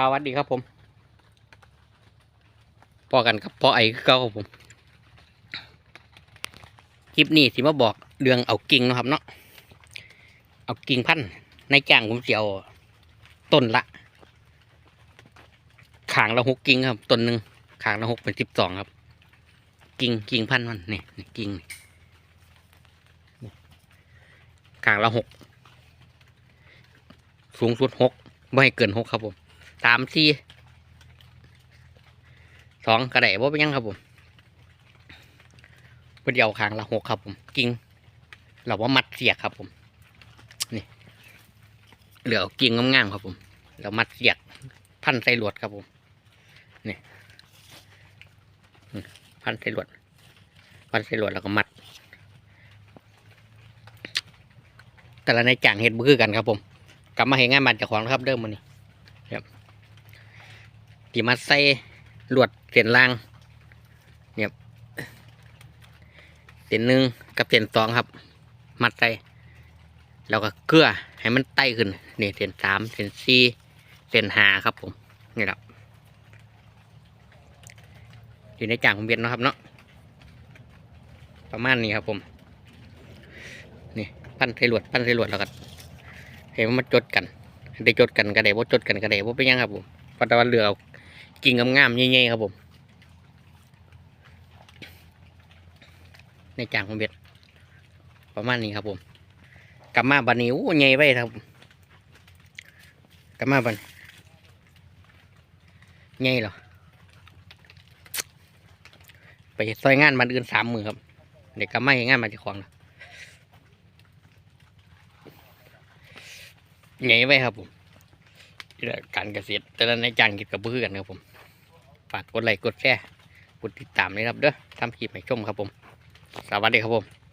สวัสดีครับผมพอกันกับพ่อไอ้คือเก่าครับผม คลิปนี้สิมาบอกเรื่องเอากิ่งนะครับเนาะ เอากิ่งพันธุ์ในจ้างผมเสียวต้นละขางละหกกิ่งครับต้นหนึ่งขางละหกเป็นสิบสองครับ กิ่งกิ่งพันธุ์มันนี่นี่กิ่งขางละหกสูงสุดหกไม่ให้เกินหกครับผม สามสี่สองกระไดว่าเป็นยังครับผมเพื่อเดียวคางละหกครับผมกิ่งเราว่ามัดเสียกครับผมนี่เหลือกิ่งงามๆครับผมเรามัดเสียกพันใส่ลวดครับผมนี่พันใส่ลวดพันใส่ลวดแล้วก็มัด แต่ละในจ่างเห็ดบ่คือกันครับผมกลับมาเห็นงานบ้านจ้าของครับเดิมมันนี่ครับ ที่มาใส่ลวดเส้นล่างเนี่ยเส้นหนึ่งกับเส้นสองครับ มัดใส่แล้วก็เกลือให้มันไต่ขึ้นนี่เส้นสามเส้นสี่เส้นห้าครับผมนี่แหละอยู่ในจ่างของเบียนเนาะครับเนาะประมาณนี้ครับผมนี่ปั้นใส่ลวดปั้นใส่ลวดแล้วก็ให้มันจดกันได้จดกันก็ได้ว่าจดกันก็ได้ว่าเป็นยังครับผมเพราะแต่ว่าเรือ กิ่งงามๆใหญ่ๆครับผมในจางของเบ็ดประมาณนี้ครับผมกลับมาบันนี้โอ้ใหญ่ไปครับกลับมาบันใหญ่เหรอไปซอยงานมันอื่นสามมือครับเด็กกลับมาเห็นงานมาจะของแล้วไงไว้ครับผม นี่แหละการเกษตรแต่ละในจ้างกิดกับเพื่อนครับผมฝากกดไลค์กดแชร์กดติดตามเลยครับเด้อทำคลิปให้ชมครับผม สวัสดีครับผม